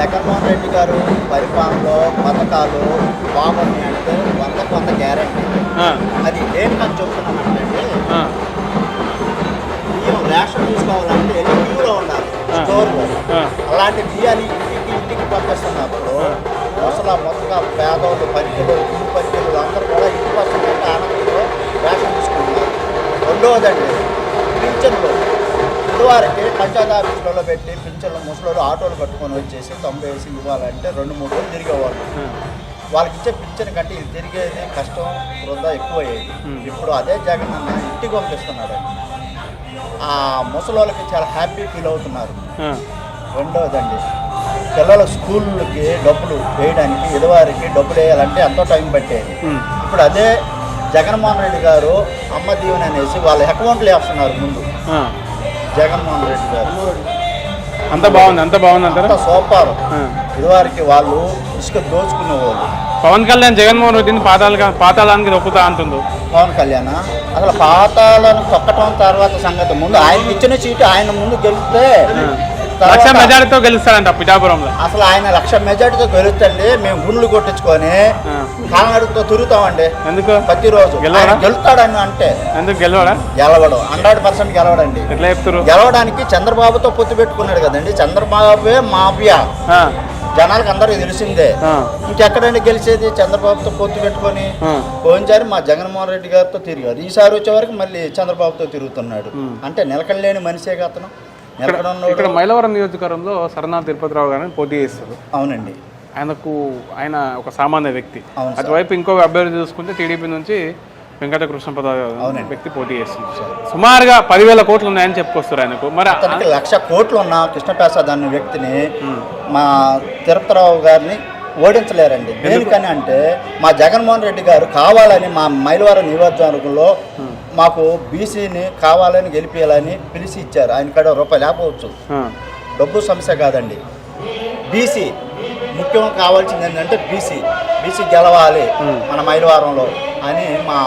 జగన్మోహన్ రెడ్డి గారు పరిపాలనలో పథకాలు బాగున్నాయి అంటే వంద గ్యారంటీ ఆ, అది దేనికని చెప్తున్నానంటే ఆ, బియ్యం రేషన్ తీసుకోవాలంటే క్యూలో ఉండాలి. స్టోర్లో. అలాంటి బియ్యాన్ని ఇంటికి ఇంటికి పంపిస్తున్నప్పుడు అసలు మొత్తగా పేదోళ్ళు పనికిలు ఇల్లు పనికిలు అందరూ కూడా ఇంటికి వస్తుందంటే ఆనందంలో రేషన్ తీసుకుంటున్నారు. రెండవదండి పింఛన్లు. ఇదివారికి పంచాయతీ ఆఫీసులలో పెట్టి పింఛన్లు ముసలోళ్ళు ఆటోలు కట్టుకొని వచ్చేసి తొంభై వేసి ఇవ్వాలంటే రెండు మూడు రోజులు తిరిగేవాళ్ళు. వాళ్ళకి ఇచ్చే పింఛన్ కంటే ఇది తిరిగేది కష్టం వృధా ఎక్కువయ్యేది. ఇప్పుడు అదే జగన్ అన్న ఇంటికి పంపిస్తున్నాడు ఆ ముసలోళ్ళకి చాలా హ్యాపీ ఫీల్ అవుతున్నారు. రెండవదండి పిల్లల స్కూళ్ళకి డబ్బులు వేయడానికి ఇదివారికి డబ్బులు వేయాలంటే ఎంతో టైం పట్టేది. ఇప్పుడు అదే జగన్మోహన్ రెడ్డి గారు అమ్మ దీవెన అనేసి వాళ్ళ అకౌంట్లు వేస్తున్నారు ముందు. జగన్మోహన్ రెడ్డి గారు. అంత బాగుంది అంత బాగుంది అంత సూపర్. ఇదివారికి వాళ్ళు ఇసుక దోచుకునేవాళ్ళు. పవన్ కళ్యాణ్ జగన్మోహన్ రెడ్డిని పాతాళ పాతాళానికి దొక్కుతా అంటుండు. పవన్ కళ్యాణ్? అసలు పాతాలను తొక్కటం తర్వాత సంగతి ముందు ఆయన ఇచ్చిన సీటు ఆయన ముందు గెలిస్తే లక్ష మెజారిటీతో గెలుస్తాడంట పిఠాపురంలో. అసలు ఆయన లక్ష మెజార్టీతో గెలుస్తండి మేము గుండ్లు కొట్టించుకొని ఆ. కాలనడుతో తిరుగుతామండి. ఎందుకు? ప్రతిరోజు. గెలుస్తాడని అంటే. ఎందుకు గెలవడా? గెలవడం. హండ్రెడ్ పర్సెంట్ గెలవడండి. ఎట్లా చెప్తారు గెలవడానికి చంద్రబాబుతో పొత్తు పెట్టుకున్నాడు కదండి. చంద్రబాబే మాఫియా. జనాలకు అందరికీ తెలిసిందే. ఇంకెక్కడండి గెలిచేది? చంద్రబాబుతో పొత్తు పెట్టుకొని. పోయినసారి మా జగన్మోహన్ రెడ్డి గారితో తిరిగారు. ఈసారి వచ్చే వరకు మళ్ళీ చంద్రబాబుతో తిరుగుతున్నాడు. అంటే నిలకడలేని మనిషే అతను. ఇక్కడ మైలవరం నియోజకవర్గంలో సరనా తిరుపతిరావు గారిని పోటీ చేస్తారు. అవునండి. ఆయనకు ఆయన ఒక సామాన్య వ్యక్తి. అటువైపు ఇంకో అభ్యర్థి చూసుకుంటే టీడీపీ నుంచి వెంకట కృష్ణప్రసాద్ అవునండి. వ్యక్తి పోటీ చేస్తుంది సుమారుగా పదివేల కోట్లు ఉన్నాయని చెప్పుకొస్తారు ఆయనకు. మరి అతనికి లక్ష కోట్లు ఉన్న కృష్ణప్రసాద్ అనే వ్యక్తిని మా తిరుపతిరావు గారిని ఓడించలేరండి. దేనికని అంటే మా జగన్మోహన్ రెడ్డి గారు కావాలని మా మైలవరం నియోజకవర్గంలో మాకు బీసీని కావాలని గెలిపించాలని పిలిచి ఇచ్చారు. ఆయన కాడ రూపాయలు లేకపోవచ్చు. డబ్బు సమస్య కాదండి. బీసీ ముఖ్యం కావాల్సింది ఏంటంటే బీసీ. బీసీ గెలవాలి మన మైలవరంలో అని మా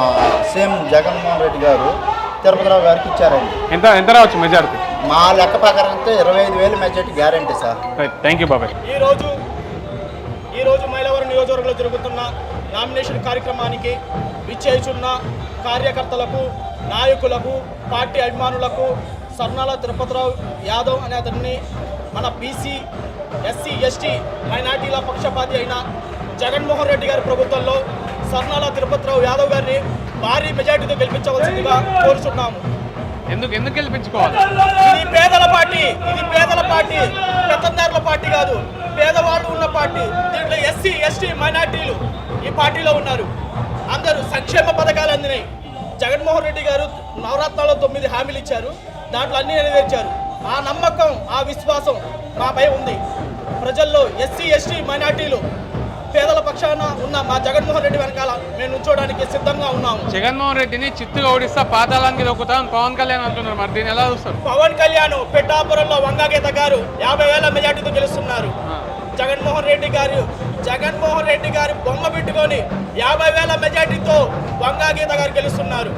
సీఎం జగన్మోహన్ రెడ్డి గారు తిరుపతిరావు గారికి ఇచ్చారండి. ఎంత ఎంత రావచ్చు మెజారిటీ? మా లెక్క ప్రకారం అయితే ఇరవై ఐదు వేలు majority guarantee sir. Thank you బాబాయ్. ఈరోజు ఈరోజు మైలవరం నియోజకవర్గంలో జరుగుతున్న నామినేషన్ కార్యక్రమానికి విచ్చేయుచున్న కార్యకర్తలకు నాయకులకు పార్టీ అభిమానులకు సర్నాల తిరుపతిరావు యాదవ్ అనే అతన్ని మన బీసీ ఎస్సీ ఎస్టీ మైనార్టీల పక్షపాతి అయిన జగన్మోహన్ రెడ్డి గారి ప్రభుత్వంలో సర్నాల తిరుపతిరావు యాదవ్ గారిని భారీ మెజార్టీతో గెలిపించవలసిందిగా కోరుచున్నాము. ఎందుకు ఎందుకు గెలిపించుకోవాలి? ఇది పేదల పార్టీ ఇది పేదల పార్టీ పెత్తందారుల పార్టీ కాదు. పేదవాళ్ళు ఉన్న పార్టీ దీంట్లో ఎస్సీ ఎస్టీ మైనార్టీలు ఈ పార్టీలో ఉన్నారు. సంక్షేమ పథకాలు అందినాయి. జగన్మోహన్ రెడ్డి గారు నవరత్నాల్లో తొమ్మిది హామీలు ఇచ్చారు. దాంట్లో అన్ని నెరవేర్చారు. ఆ నమ్మకం ఆ విశ్వాసం మాపై ఉంది. ప్రజల్లో ఎస్సీ ఎస్టీ మైనార్టీలు పేదల పక్షాన ఉన్న మా జగన్మోహన్ రెడ్డి వెనకాల మేము నుంచోడానికి సిద్ధంగా ఉన్నాము. జగన్మోహన్ రెడ్డిని చిత్తుగా ఓడిస్తా పాతాళానికి దొక్కుతా పవన్ కళ్యాణ్ అంటున్నారు. మరి దీన్ని ఎలా చూస్తారు? పవన్ కళ్యాణ్ పెట్టాపురంలో వంగాగీత గారు యాభై వేల మెజార్టీతో గెలుస్తున్నారు. జగన్మోహన్ రెడ్డి గారు జగన్మోహన్ రెడ్డి గారు బొమ్మ పెట్టుకొని యాభై వేల మెజార్టీతో వంగాగీత గారు గెలుస్తున్నారు.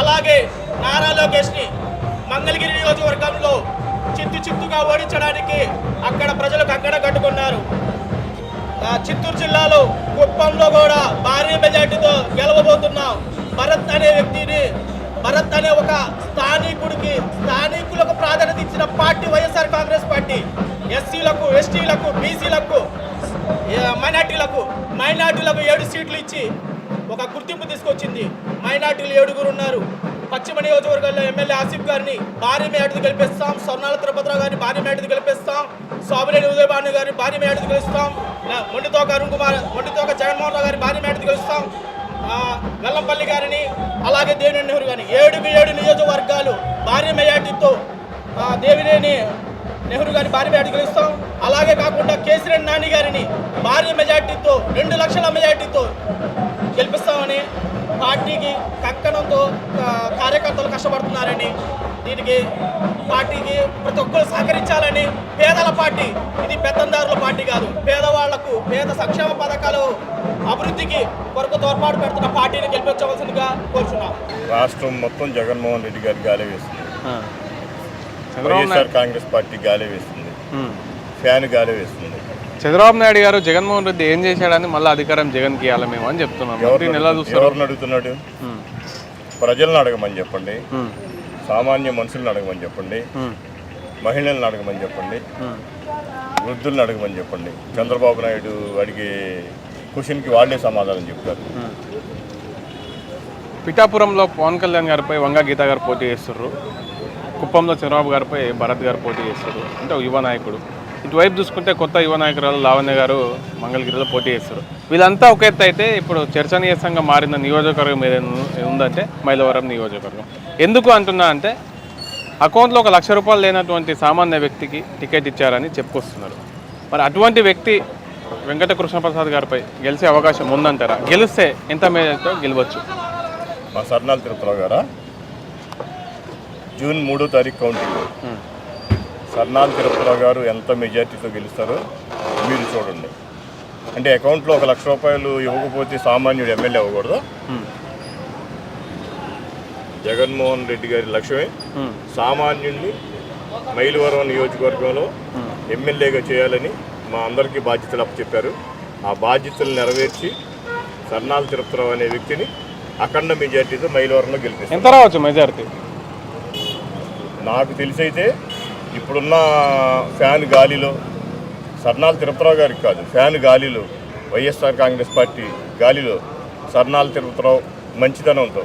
అలాగే నారా లోకేష్ని మంగళగిరి నియోజకవర్గంలో చిత్తు చిత్తుగా ఓడించడానికి అక్కడ ప్రజలకు అక్కడ కట్టుకున్నారు. చిత్తూరు జిల్లాలో కుప్పంలో కూడా భారీ మెజార్టీతో గెలవబోతున్నాం భరత్ అనే వ్యక్తిని భరత్ అనే ఒక స్థానికుడికి స్థానికులకు ప్రాధాన్యత ఇచ్చిన పార్టీ వైఎస్ఆర్ కాంగ్రెస్ పార్టీ. ఎస్సీలకు ఎస్టీలకు బీసీలకు మైనార్టీలకు మైనార్టీలకు ఏడు సీట్లు ఇచ్చి ఒక గుర్తింపు తీసుకొచ్చింది. మైనార్టీలు ఏడుగురు ఉన్నారు. పశ్చిమ నియోజకవర్గంలో ఎమ్మెల్యే ఆసిఫ్ గారిని భారీ మేటది గెలిపిస్తాం. స్వర్ణాల తిరుపతిరావు గారిని భారీ మేటది గెలిపిస్తాం. సోమిరెడ్డి ఉదయభాను గారిని భారీ మేటది గెలుస్తాం. మొండితోక అరుణ్ కుమార్ మొండితోక జగన్మోహన్ రావు గారిని భారీ మేటది గెలుస్తాం. వెల్లంపల్లి గారిని అలాగే దేవినేని నెహ్రూ గారిని. ఏడుకు ఏడు నియోజకవర్గాలు భారీ మెజార్టీతో దేవినేని నెహ్రూ గారిని భారీ మెజార్టీ గెలుస్తాం అలాగే కాకుండా కేసీఆర్ నాని గారిని భారీ మెజార్టీతో రెండు లక్షల మెజార్టీతో గెలిపిస్తామని పార్టీకి కక్కనంతో కార్యకర్తలు కష్టపడుతున్నారని దీనికి పార్టీకి ప్రతి ఒక్కరు సహకరించాలని పేదల పార్టీ. ఇది పెత్తందారుల పార్టీ కాదు. పేదవాళ్ళకు పేద సంక్షేమ పథకాలు అభివృద్ధికి కొరకు తోడ్పాటు పెడుతున్న పార్టీని గెలిపించవలసిందిగా కోరుచున్నాం. రాష్ట్రం మొత్తం జగన్మోహన్ రెడ్డి గారి గాలి వేస్తుంది వైఎస్ఆర్ కాంగ్రెస్ పార్టీ గాలి వేస్తుంది. ఫ్యాన్ గాలి వేస్తుంది. చంద్రబాబు నాయుడు గారు జగన్మోహన్ రెడ్డి ఏం చేశాడని మళ్ళీ అధికారం జగన్కి ఇవ్వాలి మేము అని చెప్తున్నాం. ఎవరిని అడుగుతున్నాడు? ప్రజలను అడగమని చెప్పండి. సామాన్య మనుషులను అడగమని చెప్పండి. మహిళలను అడగమని చెప్పండి. వృద్ధులను అడగమని చెప్పండి. చంద్రబాబు నాయుడు అడిగే క్వశ్చన్కి వాళ్ళే సమాధానం చెప్తారు. పిఠాపురంలో పవన్ కళ్యాణ్ గారిపై వంగ గీత గారు పోటీ చేస్తుర్రు. కుప్పంలో చంద్రబాబు గారిపై భరత్ గారు పోటీ చేస్తారు. అంటే ఒక యువ నాయకుడు. ఇటువైపు చూసుకుంటే కొత్త యువ నాయకురాలు లావణ్య గారు మంగళగిరిలో పోటీ చేస్తారు. వీళ్ళంతా ఒక ఎత్తు అయితే ఇప్పుడు చర్చనీయాంగా మారిన నియోజకవర్గం ఏదైనా ఉందంటే మైలవరం నియోజకవర్గం. ఎందుకు అంటున్నా అంటే అకౌంట్లో ఒక లక్ష రూపాయలు లేనటువంటి సామాన్య వ్యక్తికి టికెట్ ఇచ్చారని చెప్పుకొస్తున్నారు. మరి అటువంటి వ్యక్తి వెంకట కృష్ణప్రసాద్ గారిపై గెలిచే అవకాశం ఉందంటారా? గెలిస్తే ఎంత మేరతో గెలవచ్చు? మా సర్నాల తిరుపతిరావు గారా? జూన్ మూడో తారీఖు కౌంటింగ్. ఉమ్. సర్నాల తిరుపతిరావు గారు ఎంత మెజార్టీతో గెలుస్తారో మీరు చూడండి. అంటే అకౌంట్లో ఒక లక్ష రూపాయలు ఇవ్వకపోతే సామాన్యుడు ఎమ్మెల్యే అవ్వకూడదు. ఉమ్. జగన్మోహన్ రెడ్డి గారి లక్ష్యమే. ఉమ్. సామాన్యుల్ని మైలవరం నియోజకవర్గంలో ఎమ్మెల్యేగా చేయాలని మా అందరికీ బాధ్యతలు అప్పచెప్పారు. ఆ బాధ్యతలు నెరవేర్చి సర్నాల తిరుపతిరావు అనే వ్యక్తిని అఖండ మెజార్టీతో మైలవరంలో గెలిపిస్తారు. ఎంత రావచ్చు మెజారిటీ? నాకు తెలిసైతే ఇప్పుడున్న ఫ్యాన్ గాలిలో సర్నాల తిరుపతిరావు గారికి కాదు ఫ్యాన్ గాలిలో వైఎస్ఆర్ కాంగ్రెస్ పార్టీ గాలిలో సర్నాల తిరుపతిరావు మంచితనంతో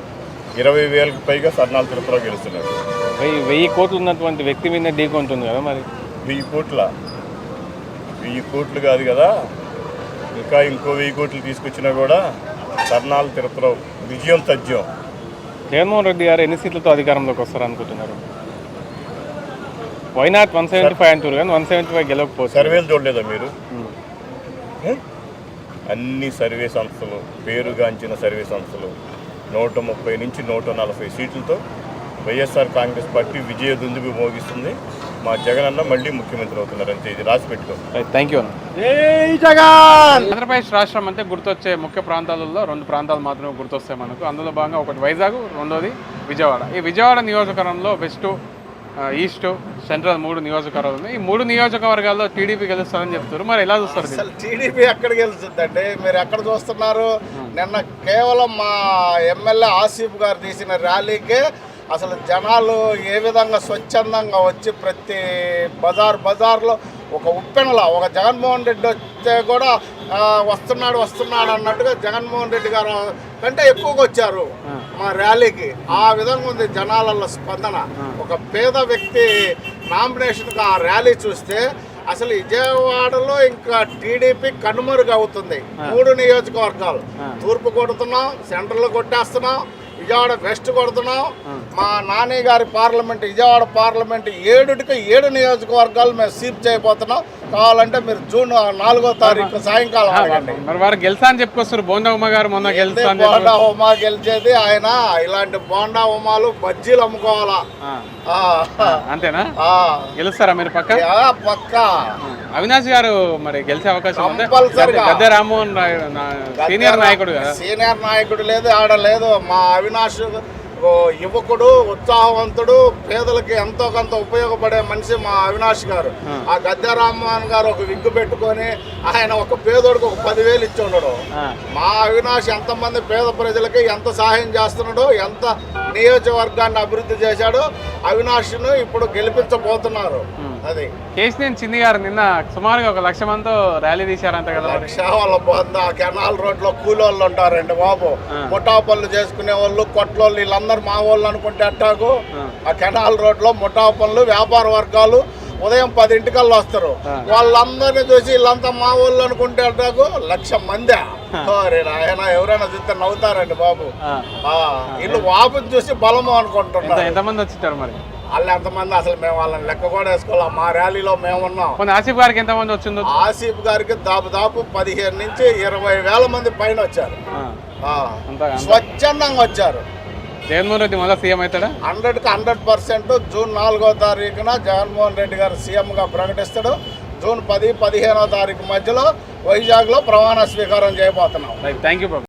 ఇరవై వేలకు పైగా సర్నాల తిరుపతిరావు గెలుస్తున్నారు. వెయ్యి వెయ్యి కోట్లు ఉన్నటువంటి వ్యక్తి మీద ఢీకొంటుంది కదా మరి? వెయ్యి కోట్ల? వెయ్యి కోట్లు కాదు కదా? ఇంకా ఇంకో వెయ్యి కోట్లు తీసుకొచ్చినా కూడా సర్నాల తిరుపతిరావు విజయం తథ్యం. జగన్మోహన్ రెడ్డి గారు ఎన్ని సీట్లతో అధికారంలోకి వస్తారు అనుకుంటున్నారు వైనాట్ వన్ సెవెంటీ ఫైవ్ అంటారు కానీ వన్ సెవెంటీ ఫైవ్ గెలవకపోతే? సర్వేలు చూడలేదా మీరు? ఏ? అన్ని సర్వే సంస్థలు పేరుగాంచిన సర్వే సంస్థలు నూట ముప్పై నుంచి నూట నలభై సీట్లతో వైఎస్ఆర్ కాంగ్రెస్ పార్టీ విజయ దుందుబి మోగిస్తుంది. మా జగన్ అన్న మళ్ళీ ముఖ్యమంత్రి అవుతున్నారు అంతే. ఇది రాసి పెట్టుకో. Thank you Jagan! ఆంధ్రప్రదేశ్ రాష్ట్రం అంటే గుర్తొచ్చే ముఖ్య ప్రాంతాలలో రెండు ప్రాంతాలు మాత్రమే గుర్తొస్తాయి మనకు. అందులో భాగంగా ఒకటి వైజాగ్ రెండోది విజయవాడ. ఈ విజయవాడ నియోజకవర్గంలో వెస్ట్ ఈస్ట్ సెంట్రల్ మూడు నియోజకవర్గాలు ఉన్నాయి. ఈ మూడు నియోజకవర్గాల్లో టీడీపీ గెలుస్తారని చెప్తారు మరి ఎలా చూస్తారు? అసలు టీడీపీ ఎక్కడ గెలుస్తుందండి? మీరు ఎక్కడ చూస్తున్నారు? నిన్న కేవలం మా ఎమ్మెల్యే ఆసిఫ్ గారు తీసిన ర్యాలీకే అసలు జనాలు ఏ విధంగా స్వచ్ఛందంగా వచ్చి ప్రతి బజార్ బజార్లో ఒక ఉప్పెనలా ఒక జగన్మోహన్ రెడ్డి వస్తే కూడా వస్తున్నాడు వస్తున్నాడు అన్నట్టుగా జగన్మోహన్ రెడ్డి గారు కంటే ఎక్కువగా వచ్చారు మా ర్యాలీకి. ఆ విధంగా ఉంది జనాలలో స్పందన. ఒక పేద వ్యక్తి నామినేషన్కి ఆ ర్యాలీ చూస్తే అసలు విజయవాడలో ఇంకా టీడీపీ కనుమరుగు అవుతుంది మూడు నియోజకవర్గాలు. తూర్పు కొడుతున్నాం సెంట్రల్ కొట్టేస్తున్నాం విజయవాడ వెస్ట్ కొడుతున్నాం. మా నాని గారి పార్లమెంట్ విజయవాడ పార్లమెంట్ ఏడుటికి ఏడు నియోజకవర్గాలు మేము సీప్ చేయబోతున్నాం. కావాలంటే మీరు జూన్ నాలుగో తారీఖు సాయంకాలం అడగండి మరి వారు గెలుస్తా అని చెప్పుకొస్తారు. బోండా గారు మొన్న గెలుస్తా బోండా ఉమా గెలిచేది? ఆయన ఇలాంటి బోండా ఉమాలు బజ్జీలు అమ్ముకోవాలా? అంతేనా? గెలుస్తారా మీరు పక్క? పక్క. అవినాష్ గారు మరి గెలిచే అవకాశం ఉందా? గద్దె- రామ్మోహన్ రాయ్ సీనియర్ నాయకుడు కదా? సీనియర్ నాయకుడు లేదు ఆడ లేదు. మా అవినాష్ యువకుడు ఉత్సాహవంతుడు పేదలకి ఎంతో కొంత ఉపయోగపడే మనిషి మా అవినాష్ గారు. ఆ. గద్దె రామ్మోహన్ గారు ఒక విగ్గు పెట్టుకొని ఆయన ఒక పేదోడికి ఒక పదివేలు ఇచ్చి ఉండడు. మా అవినాష్ ఎంతమంది పేద ప్రజలకి ఎంత సహాయం చేస్తున్నాడో ఎంత నియోజకవర్గాన్ని అభివృద్ధి చేశాడో అవినాష్ను ఇప్పుడు గెలిపించబోతున్నారు. కేసీఎన్ చిన్ని గారు నిన్న సుమారుగా ఒక లక్ష మందితో ర్యాలీ తీశారంట కదా బొంద కెనాల్ రోడ్లో కూలోళ్ళు ఉంటారండి బాబు. ముఠా పనులు చేసుకునే వాళ్ళు కొట్లోళ్ళు వీళ్ళందరూ మా వాళ్ళు అనుకుంటే అట్టాకు. ఆ. కెనాల్ రోడ్లో ముఠా పనులు వ్యాపార వర్గాలు ఉదయం పదింటికల్లా వస్తారు. వాళ్ళందరినీ చూసి వీళ్ళంతా మా వాళ్ళు అనుకుంటే అట్టాకు లక్ష మంది. ఆయన ఎవరైనా చూస్తే నవ్వుతారండి బాబు. వీళ్ళు వాపుని చూసి బలము అనుకుంటున్నారు. ఎంతమంది వచ్చింటారు మరి? వాళ్ళు ఎంతమంది అసలు మేము వాళ్ళని లెక్క కూడా వేసుకోవాలి? మా ర్యాలీలో మేమున్నాం. కొన్ని ఆసిఫ్ గారికి ఎంతమంది వచ్చిందో ఆసిఫ్ గారికి దాదాపు పదిహేను నుంచి ఇరవై వేల మంది పైన వచ్చారు. స్వచ్ఛందంగా వచ్చారు. జగన్మోహన్ రెడ్డి మళ్ళీ సీఎం అవుతాడా? హండ్రెడ్కి హండ్రెడ్ పర్సెంట్ జూన్ నాలుగో తారీఖున జగన్మోహన్ రెడ్డి గారు సీఎంగా ప్రకటిస్తాడు. జూన్ పది పదిహేనో తారీఖు మధ్యలో వైజాగ్లో ప్రమాణ స్వీకారం చేయబోతున్నాం. Thank you